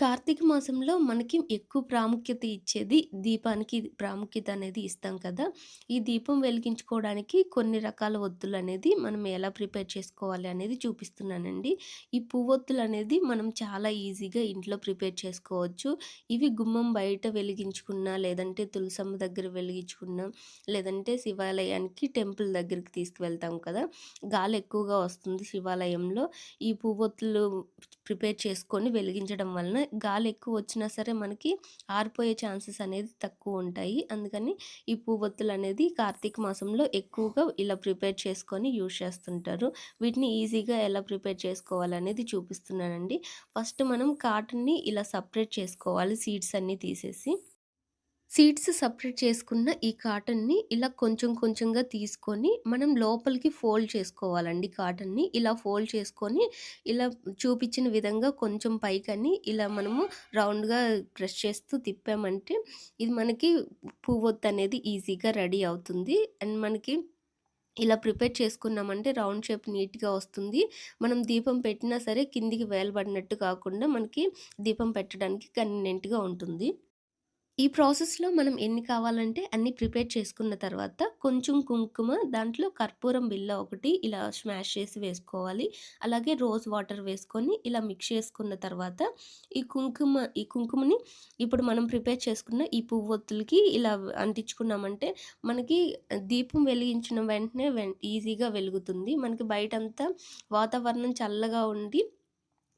కార్తీక మాసంలో మనకి ఎక్కువ ప్రాముఖ్యత ఇచ్చేది దీపానికి ప్రాముఖ్యత అనేది ఇస్తాం కదా! ఈ దీపం వెలిగించుకోవడానికి కొన్ని రకాల ఒత్తులు అనేది మనం ఎలా ప్రిపేర్ చేసుకోవాలి అనేది చూపిస్తున్నానండి. ఈ పువ్వొత్తులనేది మనం చాలా ఈజీగా ఇంట్లో ప్రిపేర్ చేసుకోవచ్చు. ఇవి గుమ్మం బయట వెలిగించుకున్నా, లేదంటే తులసమ్మ దగ్గర వెలిగించుకున్నా, లేదంటే శివాలయానికి టెంపుల్ దగ్గరికి తీసుకువెళ్తాం కదా! గాలి ఎక్కువగా వస్తుంది శివాలయంలో. ఈ పువ్వొత్తులు ప్రిపేర్ చేసుకొని వెలిగించడం వలన గాలి ఎక్కువ వచ్చినా సరే మనకి ఆరిపోయే ఛాన్సెస్ అనేది తక్కువ ఉంటాయి అందుకని ఈ పువ్వొత్తులు అనేది కార్తీక మాసంలో ఎక్కువగా ఇలా ప్రిపేర్ చేసుకొని యూజ్ చేస్తుంటారు. వీటిని ఈజీగా ఎలా ప్రిపేర్ చేసుకోవాలనేది చూపిస్తున్నానండి. ఫస్ట్ మనం కాటన్ని ఇలా సపరేట్ చేసుకోవాలి సీడ్స్ అన్నీ తీసేసి. సీడ్స్ సపరేట్ చేసుకున్న ఈ కాటన్‌ని ఇలా కొంచెం కొంచెంగా తీసుకొని, మనం లోపలికి ఫోల్డ్ చేసుకోవాలండి కాటన్‌ని. ఇలా ఫోల్డ్ చేసుకొని, ఇలా చూపించిన విధంగా కొంచెం పైకని ఇలా మనము రౌండ్‌గా ప్రెస్ చేస్తూ తిప్పామంటే, ఇది మనకి పువ్వొత్తనేది ఈజీగా రెడీ అవుతుంది. అండ్ మనకి ఇలా ప్రిపేర్ చేసుకున్నామంటే రౌండ్ షేప్ నీట్‌గా వస్తుంది. మనం దీపం పెట్టినా సరే కిందికి వేలబడినట్టు కాకుండా మనకి దీపం పెట్టడానికి కన్వీనియంట్‌గా ఉంటుంది. ఈ ప్రాసెస్‌లో మనం ఎన్ని కావాలంటే అన్ని ప్రిపేర్ చేసుకున్న తర్వాత కొంచెం కుంకుమ, దాంట్లో కర్పూరం బిల్ల ఒకటి ఇలా స్మాష్ చేసి వేసుకోవాలి. అలాగే రోజ్ వాటర్ వేసుకొని ఇలా మిక్స్ చేసుకున్న తర్వాత ఈ కుంకుమ ఈ కుంకుమని ఇప్పుడు మనం ప్రిపేర్ చేసుకున్న ఈ పువ్వొత్తులకి ఇలా అంటించుకున్నామంటే మనకి దీపం వెలిగించిన వెంటనే ఈజీగా వెలుగుతుంది. మనకి బయటంతా వాతావరణం చల్లగా ఉండి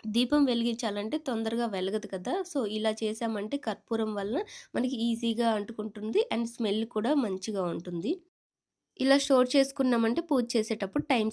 దీపం వెలిగించాలంటే తొందరగా వెలగదు కదా! సో, ఇలా చేశామంటే కర్పూరం వలన మనకి ఈజీగా అంటుకుంటుంది. అండ్ స్మెల్ కూడా మంచిగా ఉంటుంది. ఇలా స్టోర్ చేసుకున్నామంటే పూజ చేసేటప్పుడు టైం